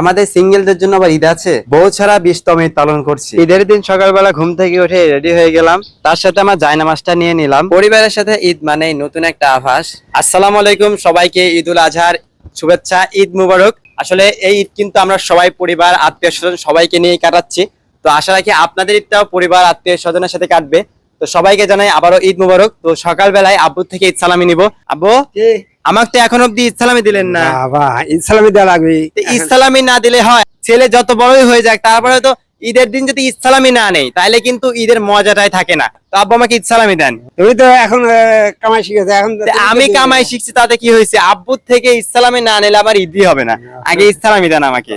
আমাদের সিঙ্গেলদের জন্য আবার ঈদ আছে। বউ ছাড়া বিশতম ঈদ পালন করছি। ঈদের দিন সকালবেলা ঘুম থেকে উঠে রেডি হয়ে গেলাম। তার সাথে আমার জায়নামাজটা নিয়ে নিলাম। পরিবারের সাথে ঈদ মানেই নতুন একটা আভাস। আসসালামু আলাইকুম সবাইকে ঈদুল আজহার শুভেচ্ছা ঈদ মুবারক। আসলে এই ঈদ কিন্তু আমরা সবাই পরিবার আত্মীয় স্বজন সবাইকে নিয়ে কাটাচ্ছি। তো আশা রাখি আপনাদের ঈদটাও পরিবার আত্মীয় স্বজনের সাথে কাটবে। তো সবাইকে জানাই আবারও ঈদ মুবারক। তো সকালবেলায় আব্বু থেকে ঈদ সালামি নিব। আব্বু? আমাকে তো এখন অব্দি ইসলামী দিলেন না। বাবা ইসলামী দেওয়া লাগবে। তো ঈদ সালামি না দিলে হয়। ছেলে যত বড়ই হয়ে যাক তারপরে তো ঈদের দিন যদি ইসলামী না নেই তাহলে কিন্তু ঈদের মজাটাই থাকে না। তো আব্বু আমাকে ঈদ সালামি দেন। তুমি তো এখন কামাই শিখেছো এখন আমি কামাই শিখছি তাতে কি হয়েছে? আব্বুর থেকে ঈদ সালামি না নিলে আমার ঈদই হবে না। আগে ঈদ সালামি দেন আমাকে।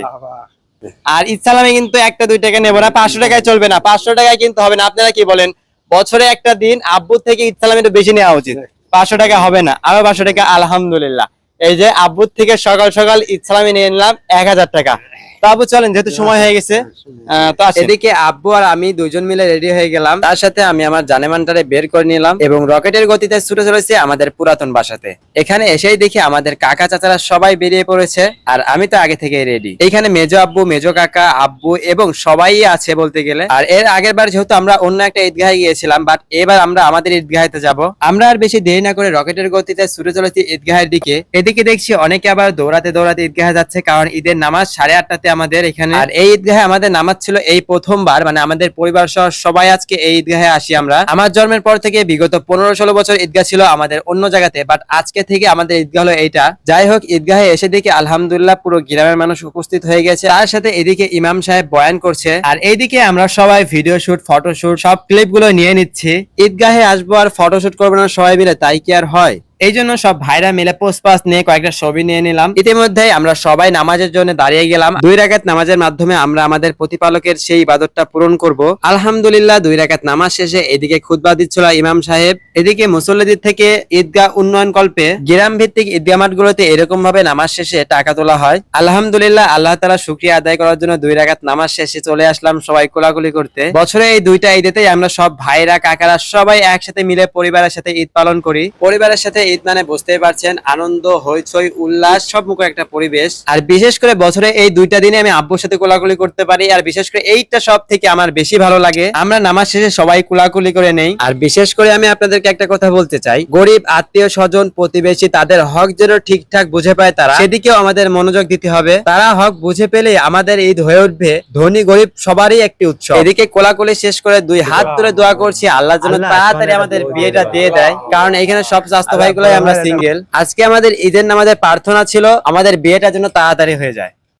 আর ঈদ সালামি কিন্তু একটা দুই টাকা নেব না পাঁচশো টাকায় চলবে না। পাঁচশো টাকায় কিন্তু হবে না। আপনারা কি বলেন? বছরে একটা দিন আব্বুর থেকে ইসলামী সালামি বেশি নেওয়া উচিত। পাঁচশো টাকা হবে না, আরও পাঁচশো টাকা, আলহামদুলিল্লাহ। এই যে আব্বুর থেকে সকাল সকাল ইসলামী নিয়ে নিলাম এক হাজার টাকা। তো আব্বু চলেন যেহেতু সময় হয়ে গেছে। তো এদিকে আব্বু আর আমি দুজন মিলে রেডি হয়ে গেলাম। তার সাথে আমি আমার জানেমানটারে বের করে নিলাম এবং রকেটের গতিতে ছুটে চলেছে আমাদের পুরাতন বাসাতে। এখানে এসেই দেখি আমাদের কাকা চাচারা সবাই বেরিয়ে পড়েছে আর আমি তো আগে থেকে রেডি এখানে মেজো আব্বু মেজো কাকা আব্বু এবং সবাই আছে বলতে গেলে। আর এর আগের বার যেহেতু আমরা অন্য একটা ঈদগাহে গিয়েছিলাম বাট এবার আমরা আমাদের ঈদগাহেতে যাব। আমরা আর বেশি দেরি না করে রকেটের গতিতে ছুটে চলেছি ঈদগাহের দিকে। এদিকে দেখছি অনেকে আবার দৌড়াতে দৌড়াতে ঈদগাহে যাচ্ছে কারণ ঈদের নামাজ সাড়ে আটটাতে আমাদের এখানে। আর এই ঈদগাহে আমাদের নামাজ ছিল এই প্রথমবার মানে আমাদের পরিবার সহ সবাই আজকে এই ঈদগাহে আসি আমরা। আমার জন্মের পর থেকে বিগত পনেরো ষোলো বছর ঈদগাহ ছিল আমাদের অন্য জায়গাতে বাট আজকে থেকে আমাদের ঈদগাহ হলো এইটা। যাই হোক, ঈদগাহে এসে দেখি আলহামদুলিল্লাহ পুরো গ্রামের মানুষ উপস্থিত হয়ে গেছে। তার সাথে এদিকে ইমাম সাহেব বয়ান করছে। আর এইদিকে আমরা সবাই ভিডিও শুট ফটো শুট সব ক্লিপগুলো নিয়ে নিচ্ছি। ঈদগাহে আসব আর ফটো শুট করব না সবাই মিলে, তাই কি আর হয়? এই জন্য সব ভাইরা মিলে পোস্ট পাস নিয়ে কয়েকটা ছবি নিয়ে নিলাম। ইতিমধ্যে আমরা সবাই নামাজের জন্য দাঁড়িয়ে গেলাম। দুই রাকাত নামাজের মাধ্যমে আমরা আমাদের প্রতিপালকের সেই ইবাদতটা পূরণ করব। আলহামদুলিল্লাহ, দুই রাকাত নামাজ শেষে এদিকে খুতবা দিচ্ছিল ইমাম সাহেব। এদিকে মুসল্লিদের থেকে ঈদগাহ উন্নয়ন কল্পে গ্রাম ভিত্তিক ঈদগাহ মাঠগুলোতে এরকম ভাবে নামাজ শেষে টাকা তোলা হয়। আলহামদুলিল্লাহ, আল্লাহ তালা শুক্রিয়া আদায় করার জন্য দুই রাকাত নামাজ শেষে চলে আসলাম সবাই কোলাকুলি করতে। বছরে এই দুইটা ঈদেতেই আমরা সব ভাইরা, কাকারা সবাই একসাথে মিলে পরিবারের সাথে ঈদ পালন করি। পরিবারের সাথে ঈদ মানে বুঝতেই পারছেন আনন্দ হইচই উল্লাস সব মুখ একটা পরিবেশ। আর বিশেষ করে বছরে এই দুইটা দিনে আমি আব্বুর সাথে কোলাকুলি করতে পারি আর বিশেষ করে এইটা সব থেকে আমার বেশি ভালো লাগে। আমরা নামাজ শেষে সবাই কোলাকুলি করে নেই। আর বিশেষ করে আমি আপনাদেরকে একটা কথা বলতে চাই গরিব আত্মীয় স্বজন প্রতিবেশী তাদের হক যেন ঠিকঠাক বুঝে পায় তারা সেদিকেও আমাদের মনোযোগ দিতে হবে। তারা হক বুঝে পেলে আমাদের ঈদ হয়ে উঠবে। ধনী গরিব সবারই একটি উৎসব। এদিকে কোলাকুলি শেষ করে দুই হাত তুলে দোয়া করছি। আল্লাহ যেন তাড়াতাড়ি আমাদের বিয়েটা দিয়ে দেয়। কারণ এখানে সব স্বাস্থ্য আল্লাহ ভাইগুলোই আমরা সিঙ্গেল আজকে আমাদের ঈদের নামাজের প্রার্থনা ছিল আমাদের বিয়েটা যেন তাড়াতাড়ি হয়ে যায়।